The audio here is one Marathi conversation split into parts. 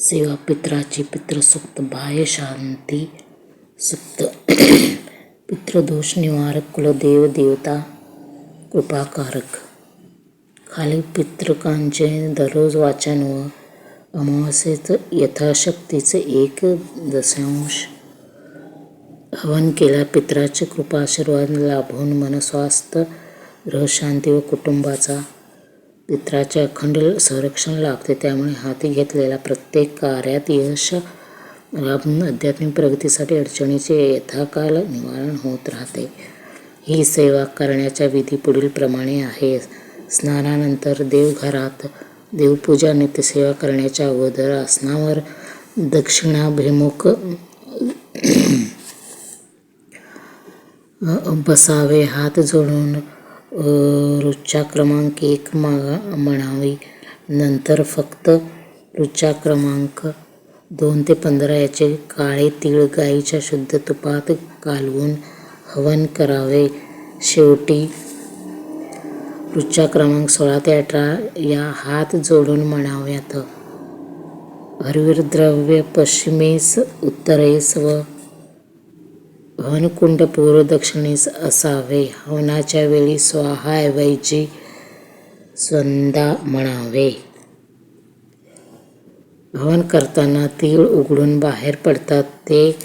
सेवा पित्राची पितृसुक्त बाह्य शांती सुक्त पितृदोष निवारक कुलदेव देवता कृपाकारक. खाली पितृकांचे दररोज वाचन व अमावस्येत यथाशक्तीचे एक दशांश. हवन केल्या पित्राचे कृपाशीर्वाद लाभून मनस्वास्थ्य ग्रहशांती व कुटुंबाचा पित्राचे अखंड संरक्षण लाभते त्यामुळे हाती घेतलेल्या प्रत्येक कार्यात यश लाभून आध्यात्मिक प्रगतीसाठी अडचणीचे यथाकाल निवारण होत राहते. ही सेवा करण्याच्या विधी पुढील प्रमाणे आहे. स्नानानंतर देवघरात देवपूजा नित्यसेवा करण्याच्या अगोदर आसनावर दक्षिणाभिमुख बसावे हात जोडून ऋचा क्रमांक एक मागा म्हणावी. नंतर फक्त ऋचा क्रमांक दोन ते पंधरा याचे काळे तीळ गाईच्या शुद्ध तुपात कालवून हवन करावे. शेवटी ऋचा क्रमांक सोळा ते अठरा या हात जोडून म्हणाव्यात. हरवीर द्रव्य पश्चिमेस उत्तरेस व हवनकुंड पूर्व दक्षिणेस असावे. हवनाच्या वेळी स्वाहाऐवजी स्वंदा म्हणावे. हवन करताना तीळ उघडून बाहेर पडतात. ते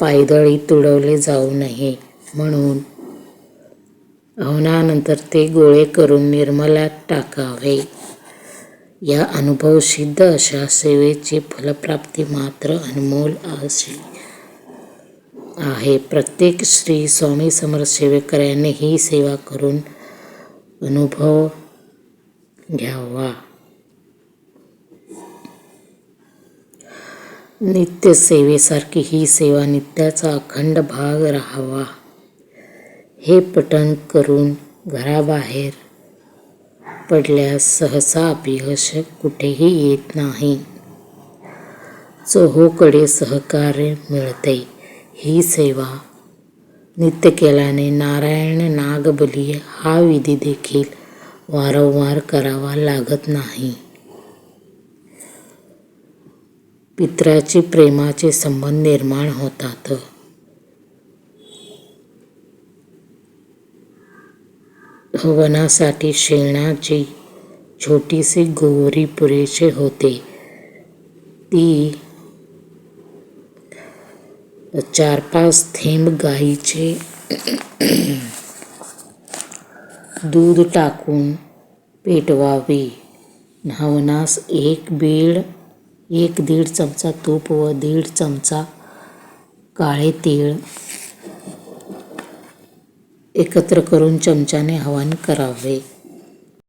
पायदळी तुडवले जाऊ नये. म्हणून हवनानंतर ते गोळे करून निर्मल्यात टाकावे. या अनुभव सिद्ध अशा सेवेची फलप्राप्ती मात्र अनमोल अशी आहे. प्रत्येक श्री स्वामी समर्थ सेवेकऱ्याने ही सेवा करून अनुभव घ्यावा. नित्य सेवेसारखी ही सेवा नित्याचा अखंड भाग राहावा. हे पठण करून घराबाहेर पडल्यास सहसा अपयश कुठेही येत नाही. चोहोकडे सहकार्य मिळते. ही सेवा नित्य केल्याने नारायण नागबली हा विधी देखील वारंवार करावा लागत नाही पित्राची प्रेमाचे संबंध निर्माण होतात हवनासाठी शेणाची छोटीशी गोवरी पुरेसे होते ती चार पाच थेंब गाईचे दूध टाकून पेटवावे. न्हावनास एक बीड एक दीड चमचा तूप व दीड चमचा काळे तीळ एकत्र करून चमच्याने हवन करावे.